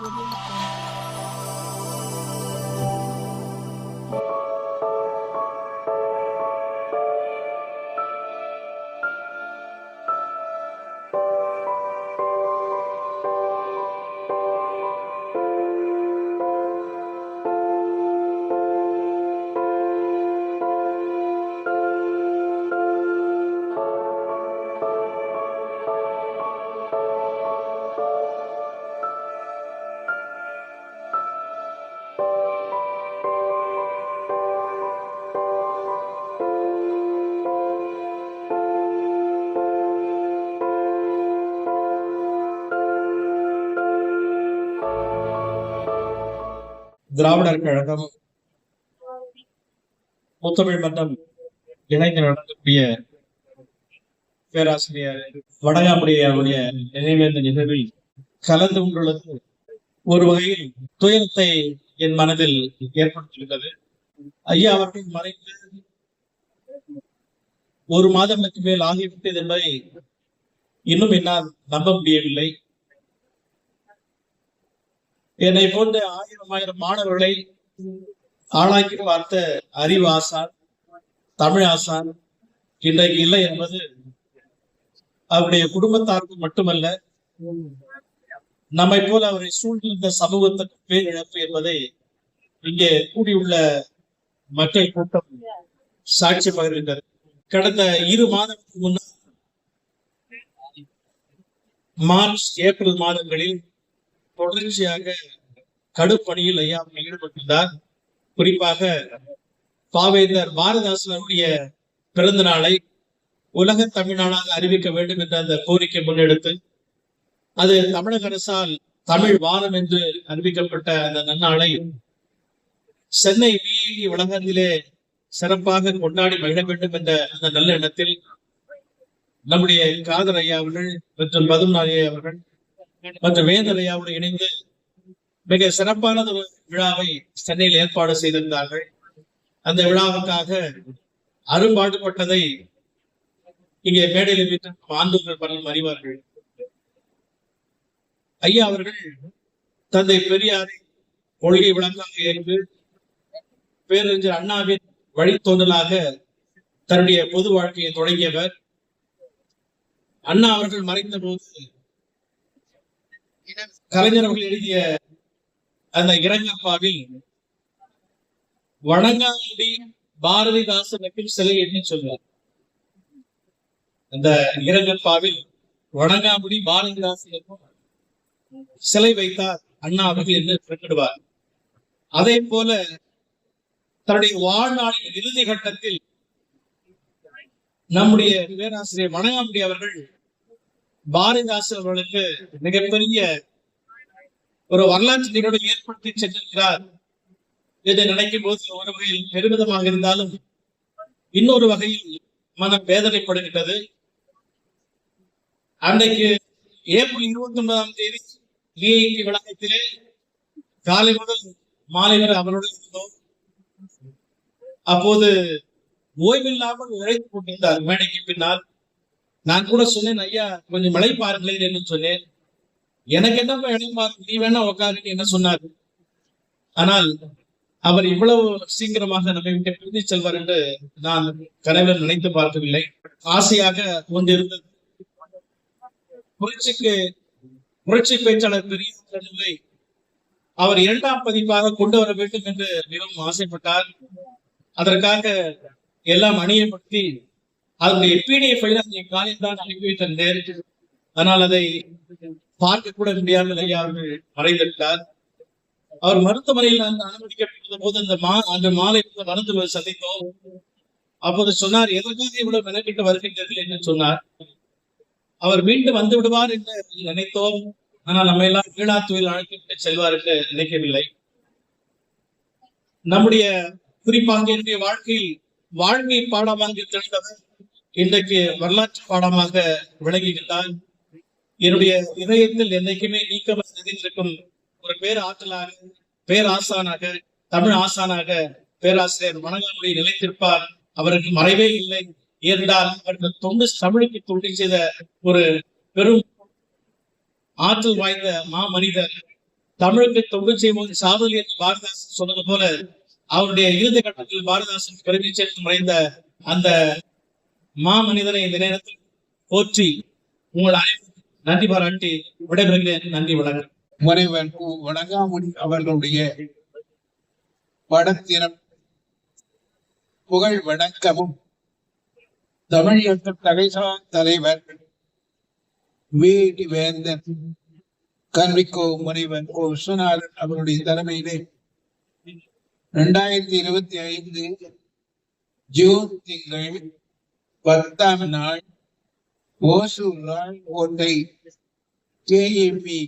Audio Dravidar Kazhagam முத்தமிழ் மன்றம் இணைந்து நடத்தக்கூடிய பேராசிரியர் வடகாமுடைய அவருடைய நினைவேந்த நிகழ்வில் கலந்து கொண்டுள்ளது. ஒரு வகையில் துயரத்தை என் மனதில் ஏற்படுத்தியுள்ளது. ஐயா அவர்கள் மறைந்து ஒரு மாதங்களுக்கு மேல் ஆகிவிட்டது என்பதை இன்னும் என்னால் நம்ப முடியவில்லை. என்னை போன்ற ஆயிரம் ஆயிரம் மாணவர்களை ஆளாக்கி பார்த்த அறிவு ஆசான் தமிழ் ஆசான் இன்றைக்கு இல்லை என்பது அவருடைய குடும்பத்தாருக்கு மட்டுமல்ல நம்மை போல அவரை சூழ்ந்திருந்த சமூகத்துக்கு பேரிழப்பு என்பதை இங்கே கூடியுள்ள மக்கள் கூட்டம் சாட்சி பகிர்கின்றது. கடந்த இரு மாதங்களுக்கு முன்னால் மார்ச் ஏப்ரல் மாதங்களில் தொடர்ச்சியாக கடுப்பணியில் ஐயா அவர்கள் ஈடுபட்டிருந்தார். குறிப்பாக பாவேந்தர் பாரதாசனுடைய பிறந்த நாளை உலக தமிழ்நாளாக அறிவிக்க வேண்டும் என்ற அந்த கோரிக்கை முன்னெடுத்து அது தமிழக அரசால் தமிழ் வாரம் என்று அறிவிக்கப்பட்ட அந்த நன்னாளை சென்னை விஐடி வளாகத்திலே சிறப்பாக கொண்டாடி மகிழ வேண்டும் என்ற அந்த நல்ல எண்ணத்தில் நம்முடைய காதர் ஐயா அவர்கள் மற்றும் பதும்நாள் அவர்கள் மற்றும் வேதலையாவோடு இணைந்து மிக சிறப்பான ஒரு விழாவை சென்னையில் ஏற்பாடு செய்திருந்தார்கள். அந்த விழாவுக்காக அரும்பாடுபட்டதை இங்கே மேடையில் வீட்டு ஆண்டோர்கள் பலரும் அறிவார்கள். ஐயா அவர்கள் தந்தை பெரியாரை கொள்கை விளக்காக ஏற்று பேரறிஞர் அண்ணாவின் வழித்தோன்றலாக தன்னுடைய பொது வாழ்க்கையை தொடங்கியவர். அண்ணா அவர்கள் மறைந்த போது கலைஞர் அவர்கள் எழுதிய அந்த இறங்கப்பாவில் வணங்காமுடி பாரதிதாசனுக்கு சிலை எண்ணி சொல்றார். அந்த இறங்கப்பாவில் வணங்காமுடி பாரதிதாசனுக்கும் சிலை வைத்தார் அண்ணா அவர்கள் என்று குறிப்பிடுவார். அதே போல தன்னுடைய வாழ்நாளின் இறுதி கட்டத்தில் நம்முடைய பேராசிரியர் வணங்காமுடி அவர்கள் பாரதிதாசன் அவர்களுக்கு மிகப்பெரிய ஒரு வரலாற்று நிகழ்வை ஏற்படுத்தி சென்றிருக்கிறார். என்று நினைக்கும் போது ஒரு வகையில் பெருமிதமாக இருந்தாலும் இன்னொரு வகையில் மனம் வேதனைப்படுகின்றது. அன்றைக்கு ஏப்ரல் இருபத்தி ஒன்பதாம் தேதி விஐடி வளாகத்திலே காலை முதல் மாலை வரை அவருடன் இருந்தோம். அப்போது ஓய்வில்லாமல் உழைத்துக் கொண்டிருந்தார். மேடைக்கு பின்னால் நான் கூட சொன்னேன் ஐயா கொஞ்சம் மழை பாருங்களேன் என்று சொன்னேன். எனக்கு என்ன இடம் பார்த்து நீ வேணா உக்காருன்னு என்ன சொன்னாரு? ஆனால் அவர் இவ்வளவு சீக்கிரமாக நம்மை விட்டு பிரிந்து செல்வார் என்று நான் கனவில் நினைத்து பார்க்கவில்லை. ஆசையாக கொண்டிருந்தது. புரட்சிக்கு புரட்சி பேச்சாளர் பெரிய அவர் இரண்டாம் பதிப்பாக கொண்டு வர வேண்டும் என்று மிகவும் ஆசைப்பட்டார். அதற்காக எல்லாம் அணியப்படுத்தி அதனுடைய பிடிஎஃப் என் காலையில் தான் அனுப்பி வைத்திருந்தேன் ஆனால் அதை பார்க்க கூட முடியாமல் ஐயா அவர்கள் மறைந்துவிட்டார். அவர் மருத்துவமனையில் அந்த அனுமதிக்கப்பட்ட போது அந்த மா அந்த மாலை மருந்து சந்தித்தோம். அப்போது சொன்னார் எதற்காக இவ்வளவு மெனக்கிட்டு வருகின்றீர்கள்? என்று சொன்னார். அவர் மீண்டும் வந்து விடுவார் என்று நினைத்தோம். ஆனால் நம்ம எல்லாம் கீழாத்துவில் அழைத்துவிட்டு செல்வார் என்று நினைக்கவில்லை. நம்முடைய குறிப்பாக என்னுடைய வாழ்க்கையில் வாழ்க்கை பாடமாக தெரிந்தவர் இன்றைக்கு வரலாற்று பாடமாக விளங்குகின்றார். என்னுடைய இதயத்தில் என்னைக்குமே நீக்கம் நிறைந்திருக்கும் ஒரு பேர் ஆற்றலாக பேர் ஆசானாக தமிழ் ஆசானாக பேராசிரியர் வணங்காமுடி நிலைத்திருப்பார். அவருக்கு மறைவே இல்லை. ஏனென்றால் அவர்கள் தொண்டு தமிழுக்கு தொண்டு செய்த ஒரு பெரும் ஆற்றல் வாய்ந்த மா மனிதர் தமிழுக்கு தொண்டு செய்வது சாதனை என்று பாரதாசன் சொன்னது போல அவருடைய இறுதி கட்டத்தில் பாரதாசன் பெருமை சேர்த்து மறைந்த அந்த மா மனிதனை இந்த நேரத்தில் போற்றி உங்கள் அனைவரும் நன்றி பாராட்டி விடைபெறுகிறேன். நன்றி வணக்கம். முனைவர் கு வணங்காமுடி அவர்களுடைய படத்தினம் புகழ் வணக்கமும் தமிழக தகைசார் தலைவர் வீடி வேந்தன் கல்விக்கோ முனைவர் கோ விஸ்வநாதன் அவருடைய தலைமையிலே இரண்டாயிரத்தி இருபத்தி ஐந்து ஜூன் திங்கள் பத்தாம் நாள் ஓசூர் ஒன்றை கேஏபி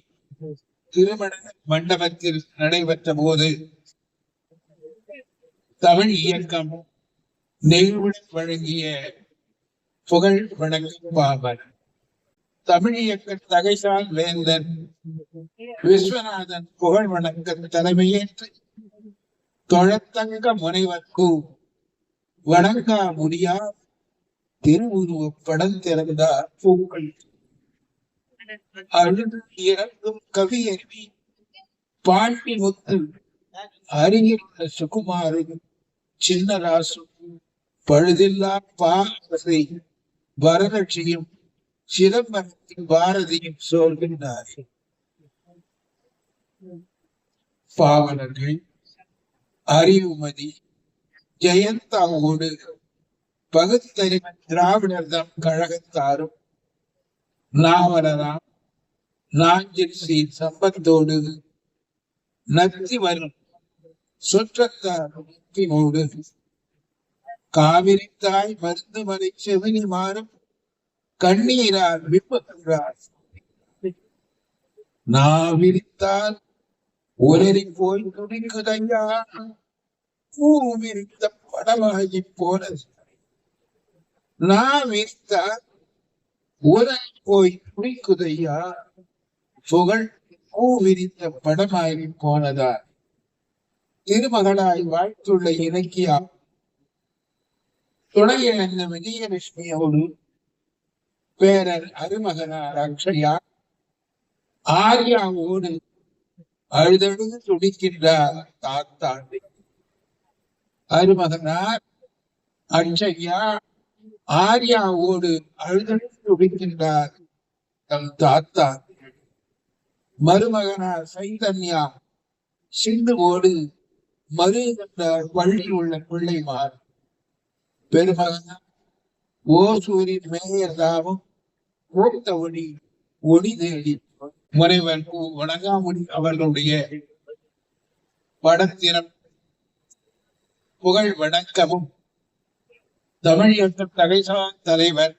திருமண மண்டபத்தில் நடைபெற்ற போது தமிழ் இயக்கம் நெய்வுடன் வழங்கிய புகழ் வணக்கம் பாபர் தமிழ் இயக்க தகைசால் வேந்தன் விஸ்வநாதன் புகழ் வணக்க தலைமையேற்று தொழத்தங்க முனைவர்க்கு வணங்கா முடியா திருவுருவப் படம் திறந்தார் பூக்கள். அழுது இறங்கும் கவி பாண்டி முத்து அருகில் உள்ள சின்ன ராசும் பழுதில்லா பாரதி வரலட்சியும் சிதம்பரத்தின் பாரதியும் சொல்கின்றார் பாவலர்கள் அறிவுமதி ஜெயந்தாவோடு பகுத்தறிவன் திராவிடர் தம் கழகத்தாரும் நாவலராம் நாஞ்சில் சீர் சம்பத்தோடு நத்தி வரும் சுற்றத்தார் முத்தினோடு காவிரி தாய் மருந்து மலை செவினி மாறும் கண்ணீரால் விம்புகின்றார் நாவிரித்தால் உலரி போய் துடிக்குதையா? பூ விரித்த படமாகி போல நான் விரித்தால் போய் துடிக்குதையா புகழ் பூ விரித்த படமாகி போனதா? திருமகளாய் வாழ்த்துள்ள இலக்கியா? துணைய என்ன விஜயலட்சுமியோடு பேரர் அருமகனார் அக்ஷயா? ஆர்யாவோடு அழுதழுது துடிக்கின்றார் தாத்தாண்டி. அருமகனார் அக்ஷயா ஆர்யாவோடு அழுதழுது துடிக்கின்றார் தம் தாத்தா. மருமகனார் சைதன்யா சிந்துவோடு மறு என்ற வழி உள்ள பிள்ளைமார். பெருமகன் ஓசூரின் மேயர் தாமும் மூத்த ஒளி ஒளி தேடி. முனைவர் வணங்காமொழி வணங்காமுடி அவர்களுடைய படத்தினம் புகழ் வணக்கமும் தமிழக தலைசார் தலைவர்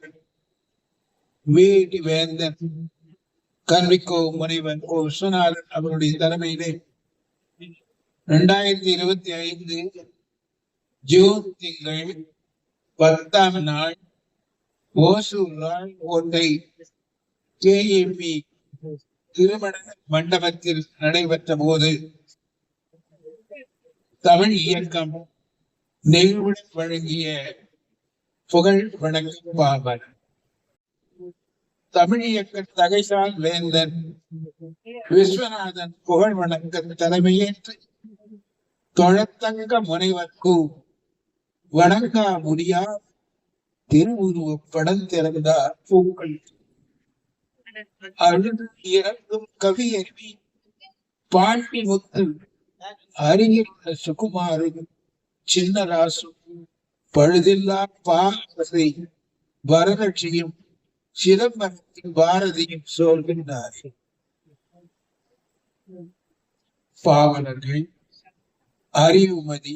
வீடி வேந்தன் கல்விக்கோ முனைவர் ஓ விஸ்வநாதன் அவருடைய தலைமையிலே இரண்டாயிரத்தி இருபத்தி ஐந்து ஜூன் திங்கள் பத்தாம் நாள் ஓசூர் ஒன்றை கேஎம்பி திருமண மண்டபத்தில் நடைபெற்ற போது தமிழ் இயக்கம் நெய்வுடன் வழங்கிய புகழ் வணக்கம் பாபர் தமிழ் இயக்க தகைசால் வேந்தன் விஸ்வநாதன் புகழ் வணக்க தலைமையேற்று தொழத்தங்க முனைவர்க்கு வணங்கா முடியா திருவுருவப் படம் திறந்தார் பூக்கள். அழுது இறங்கும் கவியருவி பாண்டி முத்து அருகில் சுகுமாரும் சின்னராசும் பழுதில்லா பாரதி வரலட்சியும் சிதம்பரத்தின் பாரதியும் சொல்கின்றார் பாவலர்கள் அறிவுமதி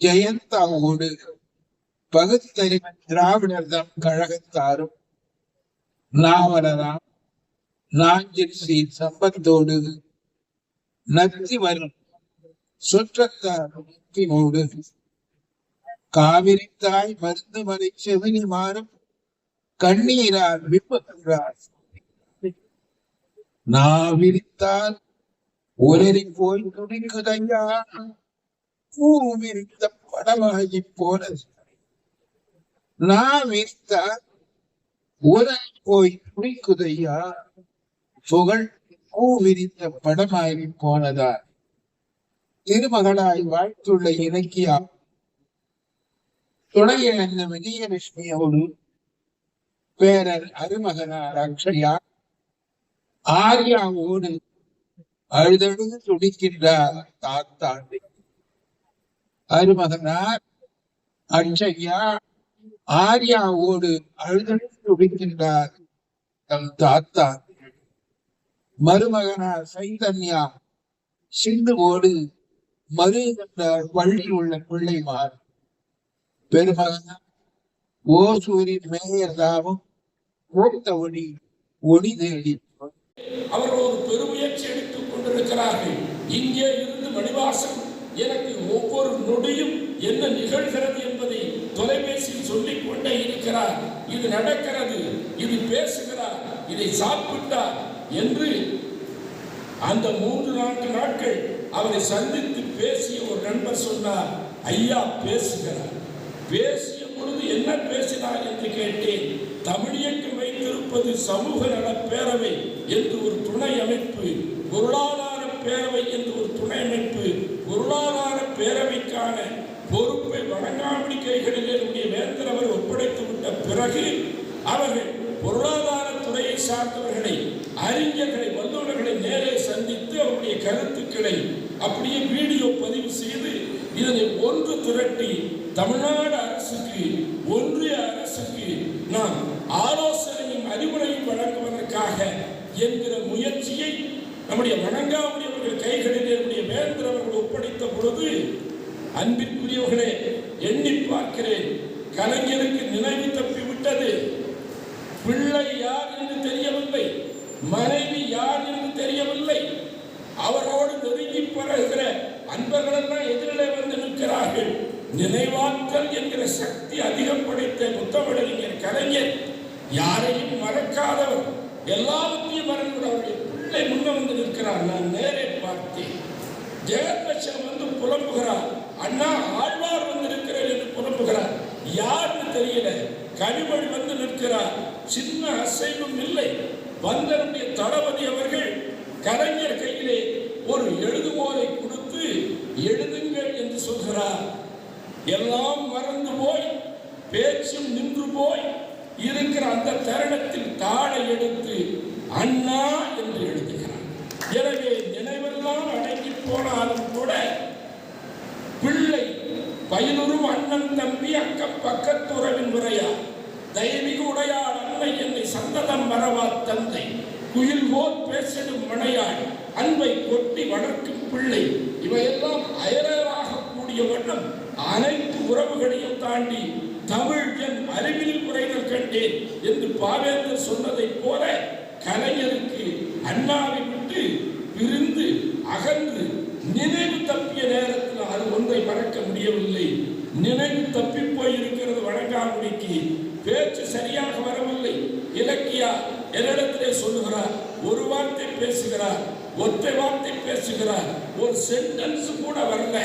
ஜெயந்தாவோடு பகுத்தறிவன் திராவிடர் தம் கழகத்தாரும் நாவலராம் நாஞ்சில் ஸ்ரீ சம்பத்தோடு நத்தி வரும் சுற்றத்தார் முத்தினோடு காவிரி தாய் மருந்து மலை செவினி மாறும். கண்ணீரால் விம்புகின்றார் நாவிரித்தால் உலரி போய் துடிக்குதையா? பூ விரித்த படமாகி போனது. நான் விரித்தால் உலரி போய் துடிக்குதையா? புகழ் பூ விரித்த படமாகி போனதார் திருமகளாய் வாழ்த்துள்ள இலக்கியா துணையிழந்த விஜயலட்சுமியோடு பேரர் அருமகனார் அக்ஷயா ஆர்யாவோடு அழுதழுது துடிக்கின்றார் தாத்தாண்டி. அருமகனார் அக்ஷயா ஆர்யாவோடு அழுதழுது துடிக்கின்றார் தம் தாத்தா மருமகனார் சைதன்யா சிந்துவோடு மருகின்றார் பள்ளி உள்ள பிள்ளைமார். பெருமகனார் ஓசூரின் மேயர் தாமும் கோத்த ஒளி ஒளி தேடி அவர்கள் ஒரு பெருமுயற்சி எடுத்துக் கொண்டிருக்கிறார்கள். இங்கே இருந்து மணிவாசன் எனக்கு ஒவ்வொரு நொடியும் என்ன நிகழ்கிறது என்பதை தொலைபேசியில் சொல்லிக் கொண்டே இருக்கிறார். இது நடக்கிறது இது பேசுகிறார் இதை சாப்பிட்டார் என்று அந்த மூன்று நான்கு நாட்கள் அவரை சந்தித்து பேசிய ஒரு நண்பர் சொன்னார் ஐயா பேசுகிறார். பேசிய பொழுது என்ன பேசினார் என்று கேட்டேன். தமிழ் இயக்கம் வைத்திருப்பது சமூக நல பேரவை என்று ஒரு துணை அமைப்பு பொருளாதார பேரவை என்று ஒரு துணை அமைப்பு பொருளாதார பேரவைக்கான பொறுப்பை வழங்காமடி கைகளில் என்னுடைய வேந்தர் அவர் ஒப்படைத்து விட்ட பிறகு அவர்கள் பொருளாதார துறையை சார்ந்தவர்களை அறிஞர்களை வல்லுநர்களை நேரே சந்தித்து அவருடைய கருத்துக்களை அப்படியே வீடியோ பதிவு செய்து இதனை ஒன்று திரட்டி தமிழ்நாடு யாரையும் மறக்காதவர். எல்லாவற்றையும் மறந்து அவருடைய பிள்ளை முன்ன வந்து நிற்கிறார். நான் நேரே பார்த்தேன். ஜெயலட்சுமி வந்து புலம்புகிறார். அண்ணா ஆழ்வார் வந்து இருக்கிறேன் என்று புலம்புகிறார். யாருன்னு தெரியல. கனிமொழி வந்து நிற்கிறார். சின்ன அசைவும் இல்லை. வந்தனுடைய தளபதி அவர்கள் கலைஞர் கையிலே ஒரு எழுதுகோலை கொடுத்து எழுதுங்கள் என்று சொல்கிறார். எல்லாம் மறந்து போய் பேச்சும் நின்று போய் இருக்கிற அந்த தருணத்தில் தாளை எடுத்து அண்ணா என்று எழுதுகிறார். எனவே நினைவெல்லாம் அடங்கி போனாலும் கூட பிள்ளை பயிலுறும் அண்ணன் தம்பி அக்க பக்கத்துறவின் முறையா? தெய்வீக உடையாள் அன்னை என்னை சந்ததம் மறவா தந்தை? குயில் போல் பேசிடும் மனையாள் அன்பை கொட்டி வளர்க்கும் பிள்ளை. இவையெல்லாம் அயராக கூடிய வண்ணம் அனைத்து உறவுகளையும் தாண்டி தமிழ் என் அறிவில் குறைகள் கண்டேன் என்று பாவேந்தர் சொன்னதைப் போல கலைஞருக்கு அண்ணாவை விட்டு பிரிந்து அகன்று நினைவு தப்பிய நேரத்தில் அது ஒன்றை மறக்க முடியவில்லை. நினைவு தப்பி போய் இருக்கிறது வழங்காமுடிக்கு பேச்சு சரியாக வரவில்லை. இலக்கியா என்னிடத்திலே சொல்லுகிறார் ஒரு வார்த்தை பேசுகிறார் ஒற்றை வார்த்தை பேசுகிறார் ஒரு சென்டென்ஸ் கூட வரல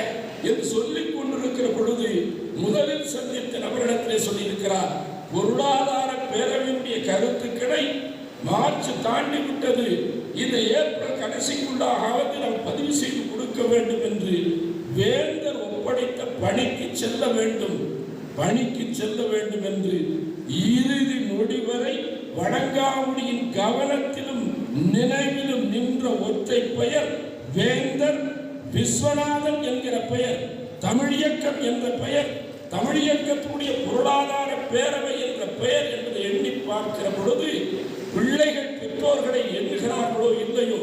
என்று சொல்லிக் கொண்டிருக்கிற பொழுது முதலில் சந்தித்த நபரிடத்திலே சொல்லியிருக்கிறார் பொருளாதார பேரவையுடைய கருத்துக்களை மார்ச் தாண்டி விட்டது. இந்த ஏப்ரல் கடைசிக்குள்ளாகாவது நாம் பதிவு செய்து கொடுக்க வேண்டும் என்று வேந்தர் ஒப்படைத்த பணிக்கு செல்ல வேண்டும். பணிக்கு செல்ல வேண்டும் என்று இறுதி நொடி வரை வடங்காமுடியின் கவனத்திலும் நினைவிலும் நின்ற ஒற்றை பெயர் வேந்தர் விஸ்வநாதன் என்கிற பெயர். தமிழ் இயக்கம் என்ற பெயர் தமிழ் இயக்கத்துடைய பொருளாதார பேரவை என்ற பெயர் என்பதை எண்ணி பார்க்கிற பொழுது பிள்ளைகள் பெற்றோர்களை எண்ணுகிறார்களோ இல்லையோ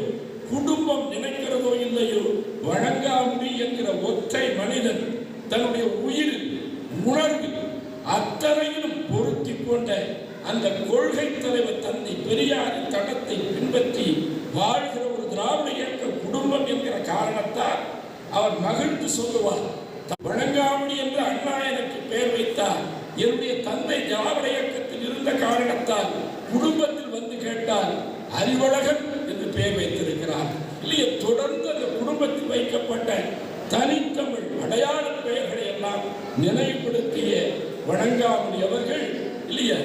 குடும்பம் நினைக்கிறதோ இல்லையோ வழங்காமுடி என்கிற ஒற்றை மனிதன் தன்னுடைய உயிர் உணர்வு அத்தனையிலும் பொருத்தி கொண்ட அந்த கொள்கை தலைவர் தந்தை பெரியாரின் தடத்தை பின்பற்றி வாழ்கிற ஒரு திராவிட இயக்க குடும்பம் என்கிற காரணத்தால் அவர் மகிழ்ந்து சொல்லுவார். வழங்காமணி என்று அண்ணா எனக்கு பெயர் வைத்தார். என்னுடைய தந்தை திராவிட இயக்கத்தில் இருந்த காரணத்தால் குடும்பத்தில் வந்து கேட்டால் அறிவழகன் என்று பெயர் வைத்திருக்கிறார். இல்லையே தொடர்ந்து அந்த குடும்பத்தில் வைக்கப்பட்ட தனித்தமிழ் அடையாள பெயர்களை எல்லாம் நினைவுபடுத்திய வணங்காமணி அவர்கள் இல்லையா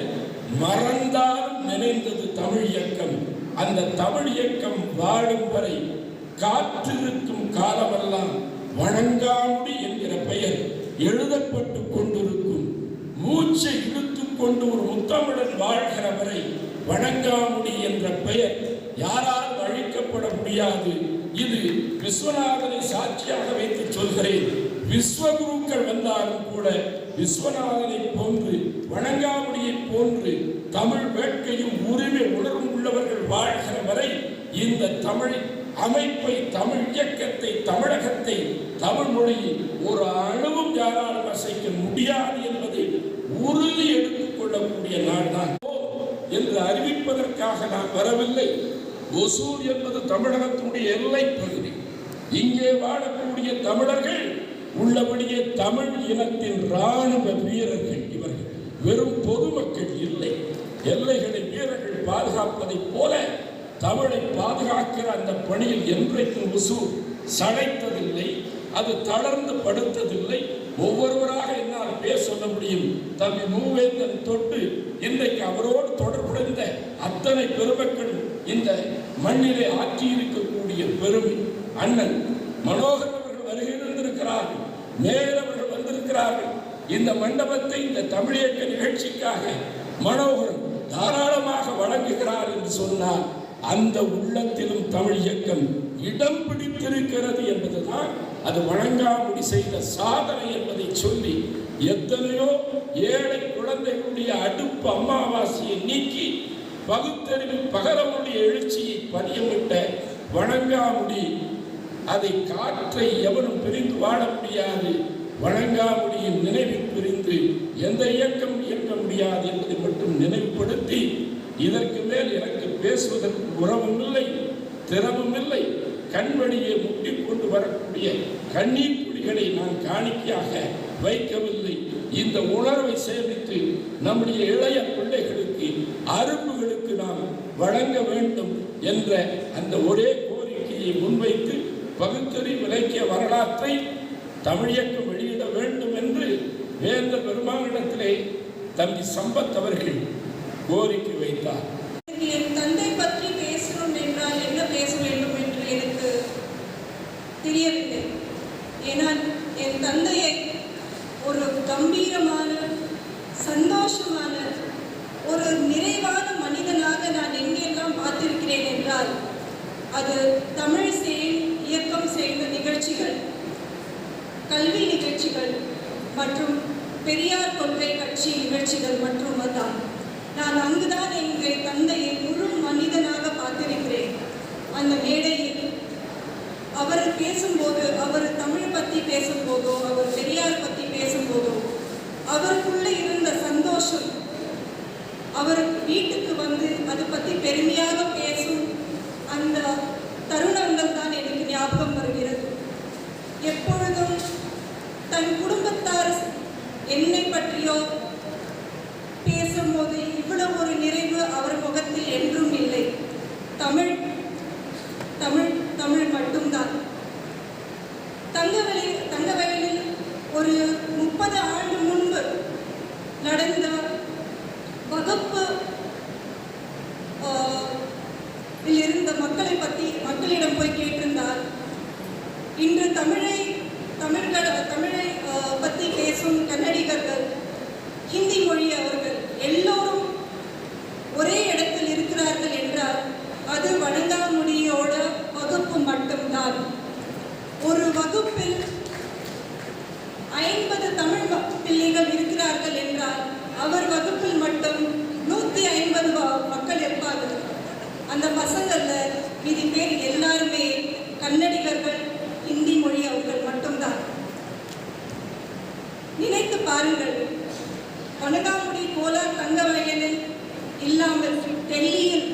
மறந்தால் நினைந்தது தமிழ் இயக்கம். அந்த தமிழ் இயக்கம் வாழும் வரை காற்றிருக்கும் காலமெல்லாம் வணங்காமுடி என்கிற பெயர் எழுதப்பட்டு கொண்டிருக்கும். மூச்சை இழுத்துக் கொண்டு ஒரு முத்தமிழன் வாழ்கிற வரை வணங்காமுடி என்ற பெயர் யாராலும் அழிக்கப்பட முடியாது. இது விஸ்வநாதனை சாட்சியாக வைத்து சொல்கிறேன். விஸ்வகுருக்கள் வந்தாலும் கூட விஸ்வநாதனை போன்று வணங்காமுடியை போன்று தமிழ் வேட்கையும் உரிமை உணர்வும் உள்ளவர்கள் வாழ்கிற வரை இந்த தமிழ் அமைப்பை தமிழ் இயக்கத்தை தமிழகத்தை தமிழ் மொழியை ஒரு அளவும் யாராலும் அசைக்க முடியாது என்பதை உறுதி எடுத்துக் கொள்ளக்கூடிய நாள் தான். என்று அறிவிப்பதற்காக நான் வரவில்லை. ஒசூர் என்பது தமிழகத்தினுடைய எல்லை பகுதி. இங்கே வாழக்கூடிய தமிழர்கள் உள்ளபடியே தமிழ் இனத்தின் இராணுவ வீரர்கள் இவர்கள். வெறும் பொதுமக்கள் இல்லை. எல்லைகளை வீரர்கள் பாதுகாப்பதைப் போல தமிழை பாதுகாக்கிற அந்த பணியில் என்றைக்கும் ஒசூர் சளைத்ததில்லை அது தளர்ந்து படுத்ததில்லை. ஒவ்வொருவராக என்னால் பேர் சொல்ல முடியும். தம்பி மூவேந்தன் தொட்டு இன்றைக்கு அவரோடு தொடர்புடைந்த அத்தனை பெருமக்கள் இந்த மண்ணிலே ஆற்றியிருக்கக்கூடிய பெருமை அண்ணன் மனோகர் அவர்கள் வருகை வந்திருக்கிறார்கள் மேயர் அவர்கள் வந்திருக்கிறார்கள். இந்த மண்டபத்தை இந்த தமிழியக்க நிகழ்ச்சிக்காக மனோகரன் தாராளமாக வழங்குகிறார் என்று சொன்னார் அந்த உள்ளத்திலும் தமிழ் இயக்கம் இடம் பிடித்திருக்கிறது என்பதுதான் அது வழங்காமுடி செய்த சாதனை என்பதை சொல்லி எத்தனையோ ஏழை குழந்தைகளுடைய அடுப்பு அமாவாசையை நீக்கி பகுத்தறிவில் பகலமுடைய எழுச்சியை பதியமிட்ட வணங்காமுடி அதை காற்றை எவரும் பிரிந்து வாழ முடியாது வணங்காமுடியின் நினைவில் பிரிந்து எந்த இயக்கம் இயக்க முடியாது என்பதை மட்டும் நினைவுபடுத்தி இதற்கு மேல் எனக்கு பேசுவதற்கு உறவும் இல்லை திறமும் இல்லை கண்வழியை முட்டி கொண்டு வரக்கூடிய கண்ணீர் துளிகளை நான் காணிக்கையாக வைக்கவில்லை. இந்த உணர்வை சேமித்து நம்முடைய இளைய பிள்ளைகளுக்கு அரும்புகளுக்கு நாம் வழங்க வேண்டும் என்ற அந்த ஒரே கோரிக்கையை முன்வைத்து பகுத்தறி விளக்கிய வரலாற்றை தமிழியக்கம் வெளியிட வேண்டும் என்று வேந்த பெருமானிடத்திலே தம்பி சம்பத் அவர்கள் கோரிக்கை வைத்தார் என் தந்தை பற்றி பேசணும் என்றால் என்ன பேச வேண்டும் என்று எனக்கு தெரியவில்லை. ஏன்னால் என் தந்தையை ஒரு கம்பீரமான சந்தோஷமான ஒரு நிறைவான மனிதனாக நான் எங்கெல்லாம் பார்த்திருக்கிறேன் என்றால் அது தமிழ் செயல் இயக்கம் செய்த நிகழ்ச்சிகள் கல்வி நிகழ்ச்சிகள் மற்றும் பெரியார் கொள்கை கட்சி நிகழ்ச்சிகள் மற்றும் தான் நான் அங்குதான் எங்கள் தந்தையை முழு மனிதனாக பார்த்திருக்கிறேன். அந்த மேடையில் அவர் பேசும்போது அவர் தமிழ் பற்றி பேசும்போதோ அவர் பெரியார் பற்றி பேசும்போதோ அவருக்குள்ள இருந்த சந்தோஷம் அவர் வீட்டுக்கு வந்து அதை பற்றி பெருமையாக பேசும் அந்த தருணங்கள் தான் எனக்கு ஞாபகம் வருகிறது எப்பொழுதும் தன் குடும்பத்தார் என்னை பற்றியோ பேசும்போது இவ்வளவு ஒரு நிறைவு அவர் முகத்தில் என்றும் இல்லை தமிழ் தமிழ் தமிழ் மட்டும்தான் தங்கவெளி தங்கவெளியில் ஒரு முப்பது ஆண்டு முன்பு நடந்த வகுப்பு இருந்த மக்களை பற்றி மக்களிடம் போய் கேட்டிருந்தால் இன்று தமிழை தமிழ்கள தமிழை ஆஹ், பற்றி பேசும் கன்னடிகர்கள் ஹிந்தி மொழி அவர்கள் எல்லோரும் ஒரே இடத்தில் இருக்கிறார்கள் என்றால் அது வணங்காமுடியோட வகுப்பு மட்டும்தான் ஒரு வகுப்பில் ஐம்பது தமிழ் ம- பிள்ளைகள் இருக்கிறார்கள் என்றால் அவர் வகுப்பில் மட்டும் நூற்றி ஐம்பது மக்கள் இருப்பார்கள் அந்த பசங்கள்ல மீதி பேர் எல்லாருமே கன்னடிகர்கள் ஹிந்தி மொழி அவர்கள் மட்டும்தான் நினைத்து பாருங்கள் வணங்காமுடி போல தங்க வயலில் இல்லாமல் டெல்லியில்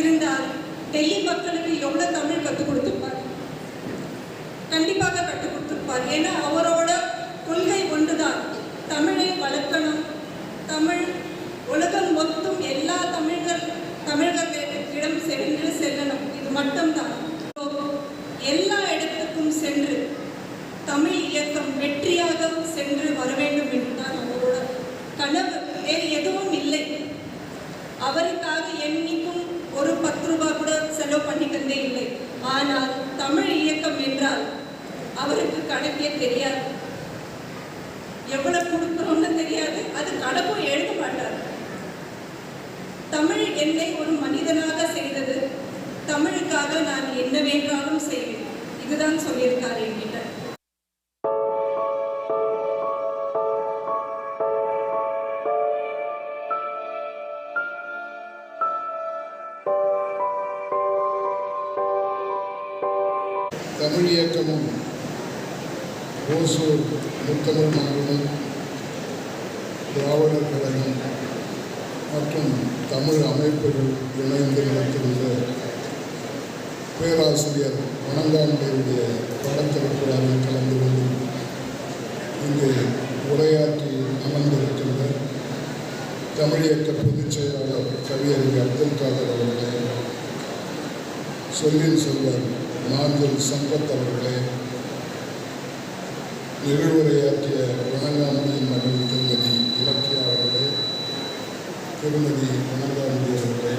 இருந்தால் டெல்லி மக்களுக்கு எவ்வளவு தமிழ் கற்றுக் கொடுத்திருப்பார்? கண்டிப்பாக கற்றுக் கொடுத்திருப்பார். ஏன்னா அவரோட கொள்கை ஒன்றுதான். தமிழை வளர்க்கணும். தமிழ் உலகம் மொத்தம் எல்லா தமிழர்கள் தமிழர்களிடம் சென்று செல்லணும். இது மட்டும்தான். எல்லா இடத்துக்கும் சென்று தமிழ் இயக்கம் வெற்றியாக சென்று வர வேண்டும் என்றுதான் அவரோட கனவு. வேறு எதுவும் இல்லை. அவருக்கு பத்து ரூபாய் கூட செலவு பண்ணிக்கிறதே இல்லை. ஆனால் தமிழ் இயக்கம் என்றால் அவருக்கு கணக்கே தெரியாது. எவ்வளவு கொடுக்குறோம்னு தெரியாது. அது கணக்கும் எழுத மாட்டார். தமிழ் என்னை ஒரு மனிதனாக செய்தது. தமிழுக்காக நான் என்ன வேண்டாலும் செய்வேன். இதுதான் சொல்லியிருக்காரு ஓசூர் முத்தமிழ் மாநிலம் திராவிடர் கழகம் மற்றும் தமிழ் அமைப்புகள் இணைந்து நடத்துகின்ற பேராசிரியர் வணங்காண்டியுடைய படத்திறப்பு கலந்து கொண்டு இங்கு உரையாற்றி அமர்ந்திருக்கின்ற தமிழியக்க பொதுச் செயலாளர் கவியறிஞர் அப்துல் காதர் அவர்களே சொல்லின் செல்வர் நாஞ்சல் சம்பத் அவர்களே நிறைவுரையாற்றிய வணங்காமணியின் மகள் திருமதி இலக்கியா அவர்களே திருமதி வணங்காமணி அவர்களே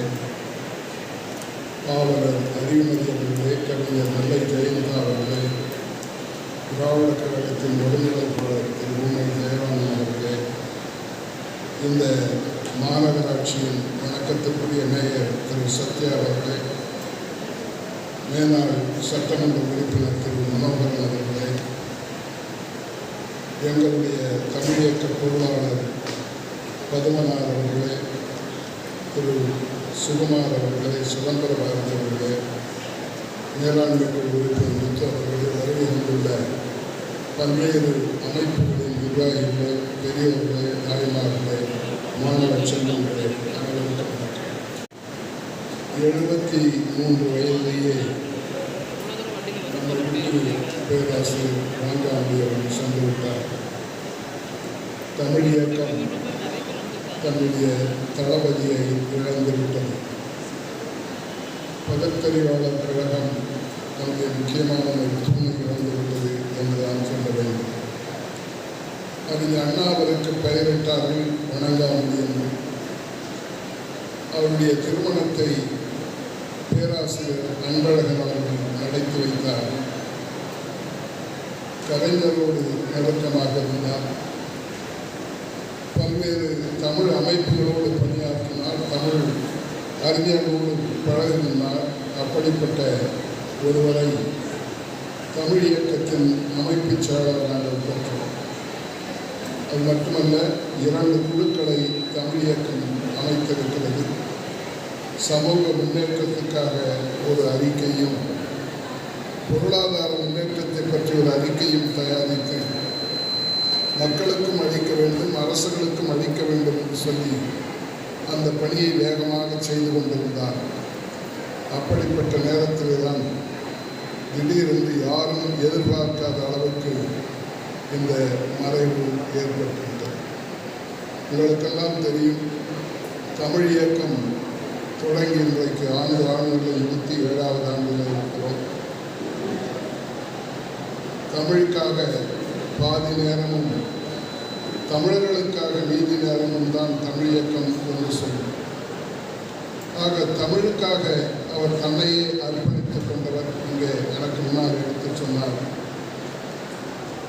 பாவலர் அறிவுமதி அவர்களே கவிஞர் நெல்லை ஜெயந்தா அவர்களே திராவிட கழகத்தின் ஒருங்கிணைப்பாளர் திரு உண்மை ஜெயராமன் அவர்களே இந்த மாநகராட்சியின் வணக்கத்துக்குரிய மேயர் திரு சத்யா அவர்களே மேனாள் சட்டமன்ற உறுப்பினர் திரு மனோகரன் அவர்களே எங்களுடைய கல்வியேற்ற பொருளாளர் பதுமனார் அவர்களே திரு சுகுமார் அவர்களே சுதந்திர பாரதி அவர்களே மேலாண்மை குழு உறுப்பினர் முத்து அவர்களே வருகை வந்துள்ள பல்வேறு அமைப்புகளின் நிர்வாகிகளே பெரியவர்களே தாய்மார்களே மாணவ செல்வங்களே அனைவருக்கும் எழுபத்தி மூன்று வயதிலேயே நம்ம பேராசிரியர் ராங்காந்தி அவர்கள் விட்டார் தமிழ் இயக்கம் தன்னுடைய தளபதியை இழந்துவிட்டது பதத்தறிவாளர் கழகம் தன்னுடைய முக்கியமான ஒரு தூணை இழந்துவிட்டது என்றுதான் சொல்ல வேண்டும் அறிஞர் அண்ணா அவருக்கு பெயரிட்டார்கள் வணங்காமணி என்று அவருடைய திருமணத்தை பேராசிரியர் அன்பழகன் அவர்கள் நடத்தி வைத்தார். கலைஞரோடு நெருக்கமாக இருந்தார். பல்வேறு தமிழ் அமைப்புகளோடு பணியாற்றினார். தமிழ் அறிஞர்களோடு பழகினார். அப்படிப்பட்ட ஒருவரை தமிழ் இயக்கத்தின் அமைப்பு செயலாளர் நாங்கள் பெற்றோம். அது மட்டுமல்ல இரண்டு குழுக்களை தமிழ் இயக்கம் அமைத்திருக்கிறது. சமூக முன்னேற்றத்துக்காக ஒரு அறிக்கையும் பொருளாதார முன்னேற்றத்தை பற்றி ஒரு அறிக்கையும் தயாரித்து மக்களுக்கும் அளிக்க வேண்டும் அரசுகளுக்கும் அளிக்க வேண்டும் என்று சொல்லி அந்த பணியை வேகமாக செய்து கொண்டிருந்தார். அப்படிப்பட்ட நேரத்திலே தான் திடீரென்று யாரும் எதிர்பார்க்காத அளவுக்கு இந்த மறைவு ஏற்பட்டுள்ளது உங்களுக்கெல்லாம் தெரியும் தமிழ் இயக்கம் தொடங்கி இன்றைக்கு ஆண்டு ஆண்டுகளில் இருபத்தி ஏழாவது ஆண்டில் இருக்கிறோம். தமிழுக்காக பாதி நேரமும் தமிழர்களுக்காக மீதி நேரமும் தான் தமிழ் இயக்கம் என்று சொல்லும். ஆக தமிழுக்காக அவர் தன்னையே அர்ப்பணித்துக் கொண்டவர் இங்கே எனக்கு முன்னால் எடுத்துச் சொன்னார்.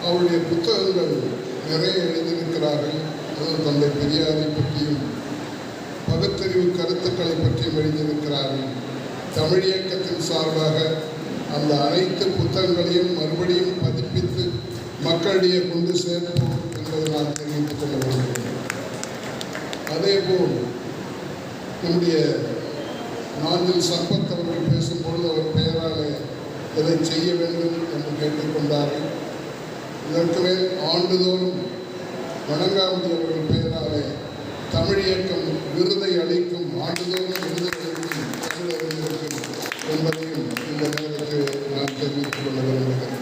அவருடைய புத்தகங்கள் நிறைய எழுதியிருக்கிறார்கள். அதுவும் தந்தை பெரியாரை பற்றியும் பகுத்தறிவு கருத்துக்களை பற்றியும் எழுதியிருக்கிறார்கள். தமிழ் இயக்கத்தின் சார்பாக அந்த அனைத்து புத்தகங்களையும் மறுபடியும் பதிப்பித்து மக்களிடையே கொண்டு சேர்ப்போம் என்பதை நான் தெரிவித்துக் கொள்ள விரும்புகிறேன். அதேபோல் நம்முடைய நாஞ்சில் சம்பத் அவர்கள் பேசும்பொழுது அவர் பெயராலே இதை செய்ய வேண்டும் என்று கேட்டுக்கொண்டார்கள் இதற்கு மேல் ஆண்டுதோறும் வணங்காமதி அவர்கள் பெயராலே தமிழ் இயக்கம் விருதை அளிக்கும் ஆண்டுதோறும் விருது அளிக்கும் என்பதையும் இந்த நேரத்தில் நான் தெரிவித்துக் கொள்ள விரும்புகிறேன்.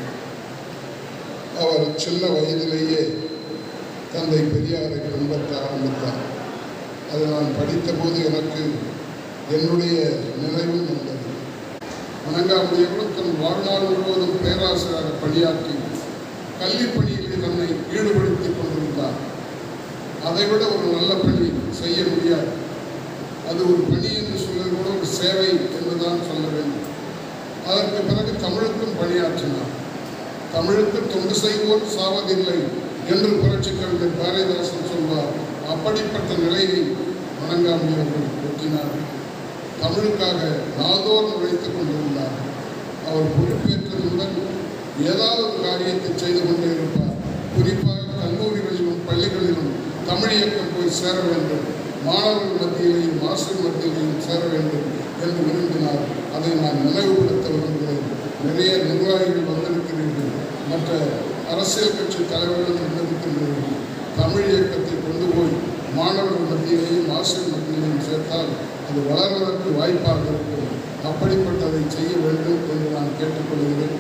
அவர் சின்ன வயதிலேயே தந்தை பெரியாரை பின்பற்ற ஆரம்பித்தார். அதை நான் படித்தபோது எனக்கு என்னுடைய நினைவும் வந்தது. வணங்காமுடியவரும் தன் வாழ்நாள் முழுவதும் பேராசிரியராக பணியாற்றி கல்விப் பணியிலே தன்னை ஈடுபடுத்திக் கொண்டிருந்தார். அதைவிட ஒரு நல்ல பணி செய்ய முடியாது. அது ஒரு பணி என்று சொல்வது கூட ஒரு சேவை என்றுதான் சொல்ல வேண்டும். அதற்கு பிறகு தமிழுக்கும் பணியாற்றினார். தமிழுக்கு தொண்டு செய்வோர் சாவதில்லை என்று புரட்சி கவிஞர் பாரதிதாசன் சொல்வார். அப்படிப்பட்ட நிலையை வணங்காமி அவர்கள் ஒட்டினார்கள் தமிழுக்காக நாள்தோறும் உழைத்துக் கொண்டிருந்தார். அவர் பொறுப்பேற்றதுடன் ஏதாவது ஒரு காரியத்தை செய்து கொண்டே இருப்பார். குறிப்பாக கல்லூரிகளிலும் பள்ளிகளிலும் தமிழ் இயக்கம் போய் சேர வேண்டும். மாணவர்கள் மத்தியிலேயும் ஆசிரியர் மத்தியிலேயும் சேர வேண்டும். என்று விரும்பினால் அதை நான் நினைவுபடுத்த விரும்புகிறேன். நிறைய நிர்வாகிகள் வந்திருக்கிறீர்கள். மற்ற அரசியல் கட்சி தலைவர்களும் வந்திருக்கின்றீர்கள் தமிழ் இயக்கத்தை கொண்டு போய் மாணவர்கள் மத்தியிலேயும் ஆசிரியர் மத்தியிலேயும் சேர்த்தால் அது வளர்வதற்கு வாய்ப்பாக இருக்கும். அப்படிப்பட்டதை செய்ய வேண்டும் என்று நான் கேட்டுக்கொள்கிறேன்.